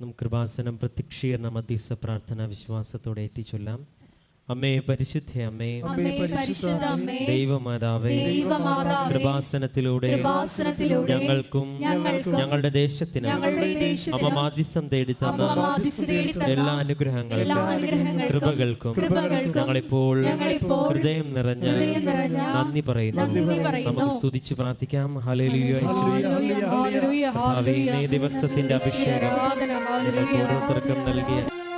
നമുക്ക് കൃപാസനം പ്രത്യക്ഷീകരണ മധ്യസ്ഥ പ്രാർത്ഥന വിശ്വാസത്തോടെ ഏറ്റിച്ചൊല്ലാം. അമ്മേ പരിശുദ്ധ അമ്മേ അമ്മേ പരിശുദ്ധ അമ്മേ ദൈവമാതാവേ ദൈവമാതാവേ കൃപാസനത്തിലൂടെ കൃപാസനത്തിലൂടെ ഞങ്ങൾക്കും ഞങ്ങൾക്കും ഞങ്ങളുടെ ദേശത്തിന് ഞങ്ങളുടെ ദേശത്തിനും അമ്മ മാധ്യസം തേടി തന്ന മാധ്യസ്ഥം തേടി തന്ന എല്ലാ എല്ലാ അനുഗ്രഹങ്ങൾക്കും കൃപകൾക്കും ഞങ്ങളിപ്പോൾ ഹൃദയം നിറഞ്ഞ ഹൃദയം നിറഞ്ഞ നന്ദി പറയുന്നു നന്ദി പറയുന്നു. നമുക്ക് സ്തുതിച്ച് പ്രാർത്ഥിക്കാം ഹല്ലേലൂയ യേശുവേ. ഹല്ലേലൂയ, ഹല്ലേലൂയ, കർത്താവേ, ഹല്ലേലൂയ. ഈ ദിവസത്തിന്റെ അഭിഷേകം. ഓരോരുത്തർക്കും നൽകിയ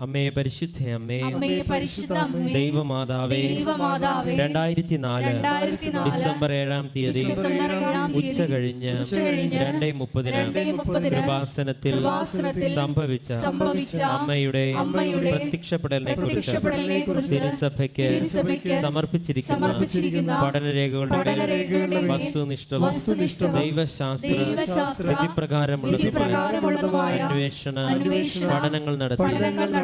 അമ്മേ പരിശുദ്ധ അമ്മേ. അമ്മേ പരിശുദ്ധ അമ്മേ. ദൈവമാതാവേ. രണ്ടായിരത്തി നാല് ഡിസംബർ ഏഴാം തീയതി ഉച്ച കഴിഞ്ഞ് രണ്ടേ മുപ്പതിന് കൃപാസനത്തിൽ സംഭവിച്ച അമ്മയുടെ പ്രത്യക്ഷപ്പെടലിനെ കുറിച്ച് തിരുസഭയ്ക്ക് സമർപ്പിച്ചിരിക്കുന്ന പഠനരേഖകളുടെ വസ്തുനിഷ്ഠവും ദൈവശാസ്ത്ര വിധിപ്രകാരമുള്ളതുമായ അന്വേഷണ പഠനങ്ങൾ നടത്തി.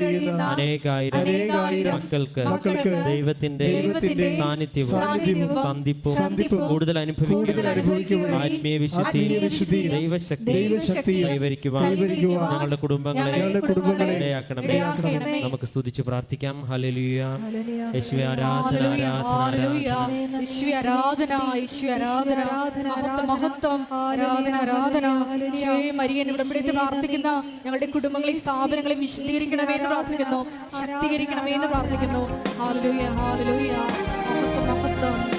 കഴിയുന്ന അനേകായിരം മക്കൾക്ക് ദൈവത്തിന്റെ സാന്നിധ്യവും സന്ധിപ്പും കൂടുതൽ അനുഭവിക്കുന്ന ആത്മീയ വിശുദ്ധി വിശുദ്ധി ദൈവശക്തി കൈവരിക്കുവാൻ ഞങ്ങളുടെ കുടുംബങ്ങളെ ഇടയാക്കണമേ. നമുക്ക് സ്തുതിച്ച് പ്രാർത്ഥിക്കാം. ഹല്ലേലൂയ. യേശുവേ ആരാധന മഹത്വം ആരാധന. ആരാധന യേശുവേ മരിയൻ ഇവിടെ വിളിച്ച് പ്രാർത്ഥിക്കുന്ന ഞങ്ങളുടെ കുടുംബങ്ങളെ സ്ഥാപനങ്ങളെ വിശദീകരിക്കണമേ എന്ന് പ്രാർത്ഥിക്കുന്നു. ശക്തീകരിക്കണമേ എന്ന് പ്രാർത്ഥിക്കുന്നു. ഹാലലൂയ ഹാലലൂയ മഹത്വം മഹത്വം.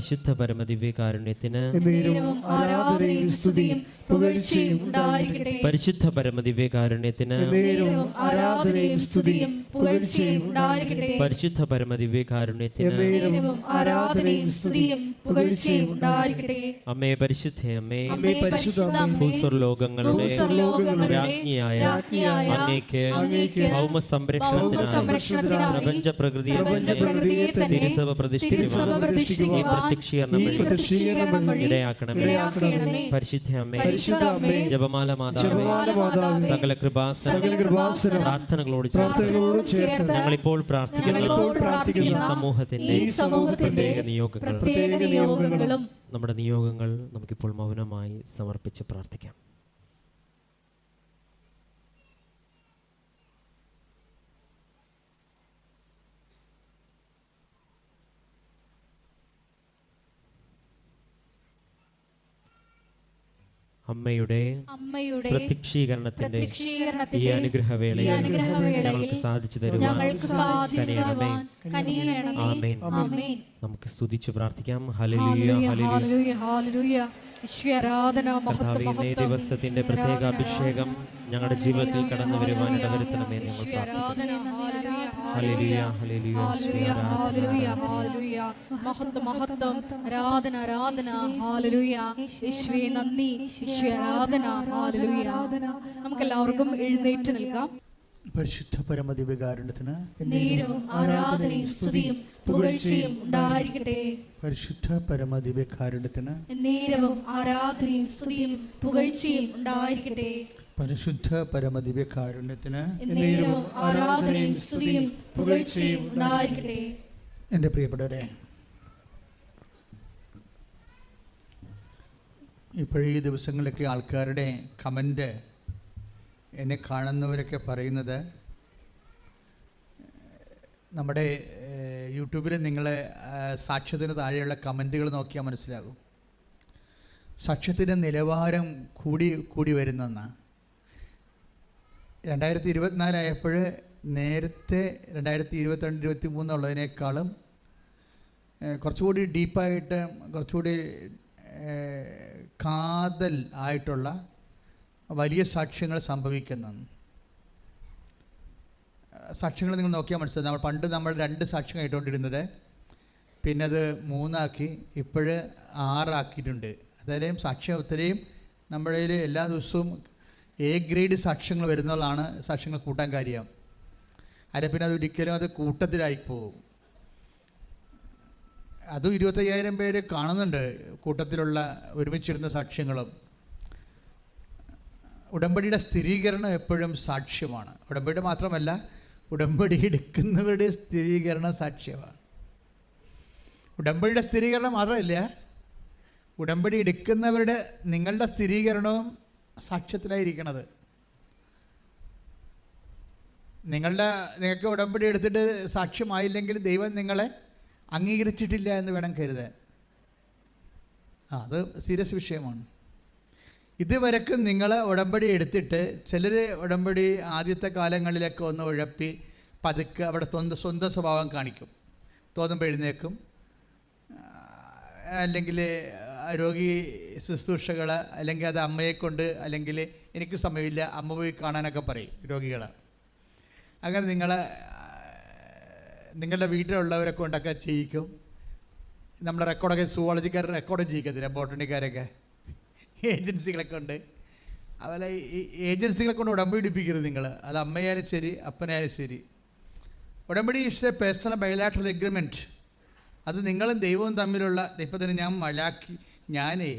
പരിശുദ്ധ പരമദിവ്യകാരുണ്യത്തിന് പരിശുദ്ധ പരമദിവ്യകാരുണ്യത്തിന് പരിശുദ്ധ പരമദിവ്യകാരുണ്യത്തിന് അമ്മേ പരിശുദ്ധ അമ്മേ ഭൂസ്വർലോകങ്ങളുടെ ഭൂസ്വർലോകങ്ങളുടെ രാജ്ഞിയായ അങ്ങേക്ക് ഭൗമ സംരക്ഷണത്തിനായി പ്രപഞ്ച പ്രകൃതിയെ പ്രതിഷ്ഠിക്കുക തിരുസഭ ഇടയാക്കണമേ. പരിശുദ്ധ അമ്മേ. ജപമാല മാതാവേ. സകല കൃപാസന. സകല പ്രാർത്ഥനകളോട് ചേർത്ത് പ്രാർത്ഥനകളോട് ചേർത്ത് ഞങ്ങളിപ്പോൾ പ്രാർത്ഥിക്കുന്ന. ഈ സമൂഹത്തിന്റെ ഈ സമൂഹത്തിന്റെ പ്രത്യേക നിയോഗങ്ങൾ പ്രത്യേക നിയോഗങ്ങളും നമ്മുടെ നിയോഗങ്ങൾ നമുക്കിപ്പോൾ മൗനമായി സമർപ്പിച്ച് പ്രാർത്ഥിക്കാം. അമ്മയുടെ അമ്മയുടെ പ്രത്യക്ഷീകരണത്തിന്റെ ഈ അനുഗ്രഹവേളയിൽ ഞങ്ങൾക്ക് സാധിച്ചു തരുവാൻ. നമുക്ക് സ്തുതിച്ചു പ്രാർത്ഥിക്കാം. ഹല്ലേലൂയ ഹല്ലേലൂയ, ഹല്ലേലൂയ ഹല്ലേലൂയ, ഹല്ലേലൂയ. ആരാധന മഹത്വം കർത്താവേ ദിവസത്തിന്റെ പ്രത്യേക അഭിഷേകം ഞങ്ങളുടെ ജീവിതത്തിൽ കടന്നു വരുവാൻ ഇടവരുത്തണമേ എന്ന് ഞങ്ങൾ പ്രാർത്ഥിക്കുന്നു. മഹത്വം മഹത്വം ആരാധന ആരാധന ഹാലലൂയ യേശുവേ നന്ദി യേശുവേ ആരാധന ഹാലലൂയ നമുക്ക് എല്ലാവർക്കും എഴുന്നേറ്റ് നിൽക്കാം പരിശുദ്ധ പരമദിവ്യകാരുണ്യത്തിന് നേരവും ആരാധനയും സ്തുതിയും പുകഴ്ചയും ഉണ്ടായിരിക്കട്ടെ. പരിശുദ്ധ പരമദിവ്യകാരുണ്യത്തിന് നേരവും ആരാധനയും സ്തുതിയും പുകഴ്ചയും ഉണ്ടായിരിക്കട്ടെ. പരിശുദ്ധ പരമദിവ്യകാരുണ്യത്തിന് കാരുണ്യത്തിന് ആരാധനയും സ്തുതിയും പുകഴ്ചയും ഉണ്ടായിരിക്കട്ടെ. എന്റെ പ്രിയപ്പെട്ടവരെ ഇപ്പോഴീ ദിവസങ്ങളിലൊക്കെ ആൾക്കാരുടെ കമന്റ് എന്നെ കാണുന്നവരൊക്കെ പറയുന്നത് നമ്മുടെ യൂട്യൂബിൽ നിങ്ങൾ സാക്ഷ്യത്തിന് താഴെയുള്ള കമന്റുകൾ നോക്കിയാൽ മനസ്സിലാകും. സാക്ഷ്യത്തിന്റെ നിലവാരം കൂടി കൂടി വരുന്നെന്നാണ് രണ്ടായിരത്തി ഇരുപത്തിനാലായപ്പോൾ നേരത്തെ രണ്ടായിരത്തി ഇരുപത്തിരണ്ട് ഇരുപത്തി മൂന്നുള്ളതിനേക്കാളും കുറച്ചുകൂടി ഡീപ്പായിട്ട് കുറച്ചുകൂടി കാതൽ ആയിട്ടുള്ള വലിയ സാക്ഷ്യങ്ങൾ സംഭവിക്കുന്നു. സാക്ഷ്യങ്ങൾ നിങ്ങൾ നോക്കിയാൽ മനസ്സിലാവും. നമ്മൾ പണ്ട് നമ്മൾ രണ്ട് സാക്ഷ്യം കേട്ടുകൊണ്ടിരുന്നത്. പിന്നെ അത് മൂന്നാക്കി ഇപ്പോഴ് ആറാക്കിയിട്ടുണ്ട്. അതായത് സാക്ഷ്യം ഒത്തിരിയും നമ്മുടെ എല്ലാ ദിവസവും എ ഗ്രേഡ് സാക്ഷ്യങ്ങൾ വരുന്നതാണ് സാക്ഷ്യങ്ങൾ കൂട്ടാൻ കാര്യം. അല്ല പിന്നെ അത് ഒരിക്കലും അത് കൂട്ടത്തിലായി പോകും. അതും ഇരുപത്തയ്യായിരം പേര് കാണുന്നുണ്ട് കൂട്ടത്തിലുള്ള ഒരുമിച്ചിരുന്ന സാക്ഷ്യങ്ങളും. ഉടമ്പടിയുടെ സ്ഥിരീകരണം എപ്പോഴും സാക്ഷ്യമാണ്. ഉടമ്പടി മാത്രമല്ല ഉടമ്പടി എടുക്കുന്നവരുടെ സ്ഥിരീകരണം സാക്ഷ്യമാണ്. ഉടമ്പടിയുടെ സ്ഥിരീകരണം മാത്രമല്ല ഉടമ്പടി എടുക്കുന്നവരുടെ നിങ്ങളുടെ സ്ഥിരീകരണവും സാക്ഷ്യത്തിലായിരിക്കണത്. നിങ്ങളുടെ നിങ്ങൾക്ക് ഉടമ്പടി എടുത്തിട്ട് സാക്ഷ്യമായില്ലെങ്കിൽ ദൈവം നിങ്ങളെ അംഗീകരിച്ചിട്ടില്ല എന്ന് വേണം കരുതാൻ. അത് സീരിയസ് വിഷയമാണ്. ഇതുവരെക്കും നിങ്ങൾ ഉടമ്പടി എടുത്തിട്ട് ചിലർ ഉടമ്പടി ആദ്യത്തെ കാലങ്ങളിലൊക്കെ ഒന്ന് ഉഴപ്പി പതുക്കെ അവിടെ സ്വന്തം സ്വന്തം സ്വഭാവം കാണിക്കും. തോന്നുമ്പോൾ എഴുന്നേക്കും അല്ലെങ്കിൽ രോഗി ശുശ്രൂഷകൾ അല്ലെങ്കിൽ അത് അമ്മയെ കൊണ്ട് അല്ലെങ്കിൽ എനിക്ക് സമയമില്ല അമ്മ പോയി കാണാനൊക്കെ പറയും രോഗികൾ അങ്ങനെ നിങ്ങൾ നിങ്ങളുടെ വീട്ടിലുള്ളവരെ കൊണ്ടൊക്കെ ചെയ്യിക്കും. നമ്മുടെ റെക്കോർഡൊക്കെ സുവോളജിക്കാർ റെക്കോർഡ് ചെയ്യിക്കത്തില്ല ബോട്ടണിക്കാരൊക്കെ? ഏജൻസികളൊക്കെ ഉണ്ട് അതുപോലെ ഈ ഏജൻസികളെ കൊണ്ട് ഉടമ്പടി ഇടിപ്പിക്കരുത് നിങ്ങൾ അത് അമ്മയായാലും ശരി അപ്പനായാലും ശരി. ഉടമ്പടി is a personal bilateral agreement അത് നിങ്ങളും ദൈവവും തമ്മിലുള്ള ഇപ്പം തന്നെ ഞാൻ മലാക്കി ഞാനേ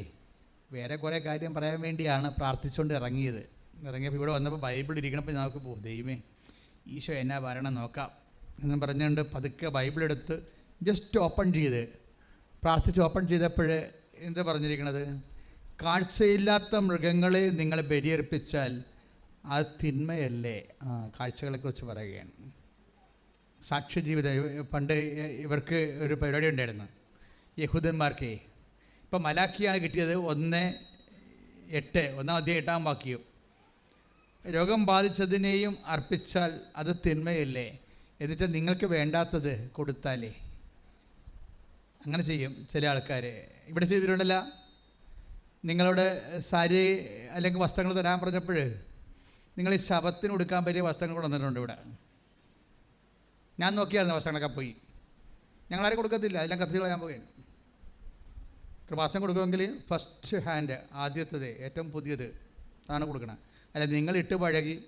വേറെ കുറേ കാര്യം പറയാൻ വേണ്ടിയാണ് പ്രാർത്ഥിച്ചുകൊണ്ട് ഇറങ്ങിയത്. ഇറങ്ങിയപ്പോൾ ഇവിടെ വന്നപ്പോൾ ബൈബിൾ ഇരിക്കണപ്പോൾ നമുക്ക് പോകും ദൈവമേ ഈശോ എന്നാ വരണം നോക്കാം. എന്ന് പറഞ്ഞുകൊണ്ട് പതുക്കെ ബൈബിൾ എടുത്ത് ജസ്റ്റ് ഓപ്പൺ ചെയ്ത് പ്രാർത്ഥിച്ച് ഓപ്പൺ ചെയ്തപ്പോൾ എന്താ പറഞ്ഞിരിക്കണത്? കാഴ്ചയില്ലാത്ത മൃഗങ്ങളെ നിങ്ങൾ ബലിയർപ്പിച്ചാൽ ആ തിന്മയല്ലേ? കാഴ്ചകളെക്കുറിച്ച് പറയുകയാണ്. സാക്ഷ്യജീവിതം പണ്ട് ഇവർക്ക് ഒരു പരിപാടി ഉണ്ടായിരുന്നു. യഹൂദന്മാർക്ക് ഇപ്പം മലാക്കിയാണ് കിട്ടിയത് ഒന്ന് എട്ട് ഒന്നാം അധ്യായം എട്ടാം വാക്യം. രോഗം ബാധിച്ചതിനെയും അർപ്പിച്ചാൽ അത് തിന്മയല്ലേ? എന്നിട്ട് നിങ്ങൾക്ക് വേണ്ടാത്തത് കൊടുത്താലേ. അങ്ങനെ ചെയ്യും ചില ആൾക്കാർ ഇവിടെ ചെയ്തിട്ടുണ്ടല്ല. നിങ്ങളുടെ സാരി അല്ലെങ്കിൽ വസ്ത്രങ്ങൾ തരാൻ പറഞ്ഞപ്പോൾ നിങ്ങൾ ഈ ശവത്തിന് കൊടുക്കാൻ പറ്റിയ വസ്ത്രങ്ങൾ കൊണ്ടുവന്നിട്ടുണ്ട് ഇവിടെ. ഞാൻ നോക്കിയായിരുന്നു വസ്ത്രങ്ങളൊക്കെ പോയി. ഞങ്ങളാരും കൊടുക്കത്തില്ല. എല്ലാം കത്തിച്ച് പോവുകയാണ്. കൃപാസം കൊടുക്കുമെങ്കിൽ ഫസ്റ്റ് ഹാൻഡ് ആദ്യത്തത് ഏറ്റവും പുതിയത് അതാണ് കൊടുക്കണം. അല്ല നിങ്ങൾ ഇട്ട് പഴകി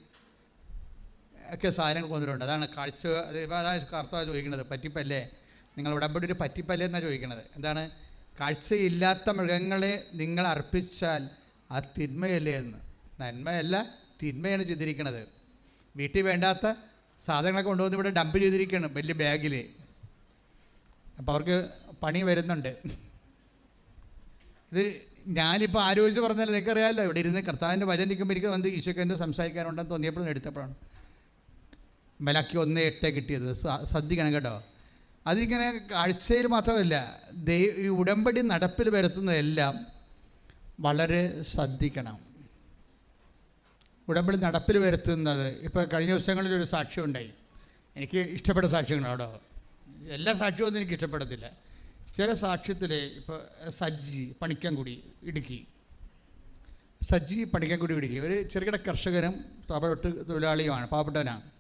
ഒക്കെ സാധനങ്ങൾ കൊണ്ടുവരുന്നുണ്ട്. അതാണ് കാഴ്ച അത് അതാണ് കർത്താവ് ചോദിക്കുന്നത്. പറ്റിപ്പല്ലേ? നിങ്ങൾ ഉടമ്പടി ഒരു പറ്റിപ്പല്ലേ എന്നാണ് ചോദിക്കുന്നത്. എന്താണ്? കാഴ്ചയില്ലാത്ത മൃഗങ്ങളെ നിങ്ങൾ അർപ്പിച്ചാൽ ആ തിന്മയല്ലേ എന്ന്. നന്മയല്ല തിന്മയാണ് ചെയ്തിരിക്കുന്നത്. വീട്ടിൽ വേണ്ടാത്ത സാധനങ്ങളൊക്കെ കൊണ്ടുവന്ന് ഇവിടെ ഡംപ് ചെയ്തിരിക്കുകയാണ് വലിയ ബാഗിൽ അപ്പോൾ അവർക്ക് പണി വരുന്നുണ്ട്. ഇത് ഞാനിപ്പോൾ ആലോചിച്ച് പറഞ്ഞാൽ നിനക്കറിയാമല്ലോ ഇവിടെ ഇരുന്ന് കർത്താവിന്റെ വചനിക്കുമ്പോൾ എനിക്ക് വന്ന് ഈശോക്ക് എന്ത് സംസാരിക്കാനുണ്ടെന്ന് തോന്നിയപ്പോഴും എടുത്തപ്പോഴാണ്. മലക്കി ഒന്ന് എട്ട് കിട്ടിയത്. ശ്രദ്ധിക്കണം കേട്ടോ. അതിങ്ങനെ കാഴ്ചയിൽ മാത്രമല്ല ദൈ ഈ ഉടമ്പടി നടപ്പിൽ വരുത്തുന്നതെല്ലാം വളരെ ശ്രദ്ധിക്കണം. ഉടമ്പടി നടപ്പിൽ വരുത്തുന്നത് ഇപ്പോൾ കഴിഞ്ഞ ദിവസങ്ങളിൽ ഒരു സാക്ഷ്യം ഉണ്ടായി. എനിക്ക് ഇഷ്ടപ്പെട്ട സാക്ഷ്യങ്ങളാണോ എല്ലാ സാക്ഷ്യവും എനിക്ക് ഇഷ്ടപ്പെടത്തില്ല. ചില സാക്ഷ്യത്തിൽ ഇപ്പോൾ സജ്ജി പണിക്കൻകുടി ഇടുക്കി. സജ്ജി പണിക്കൻകുടി ഇടുക്കി. ഒരു ചെറുകിട കർഷകനും പാവപ്പെട്ട് തൊഴിലാളിയുമാണ് പാവപ്പെട്ടവനാണ്.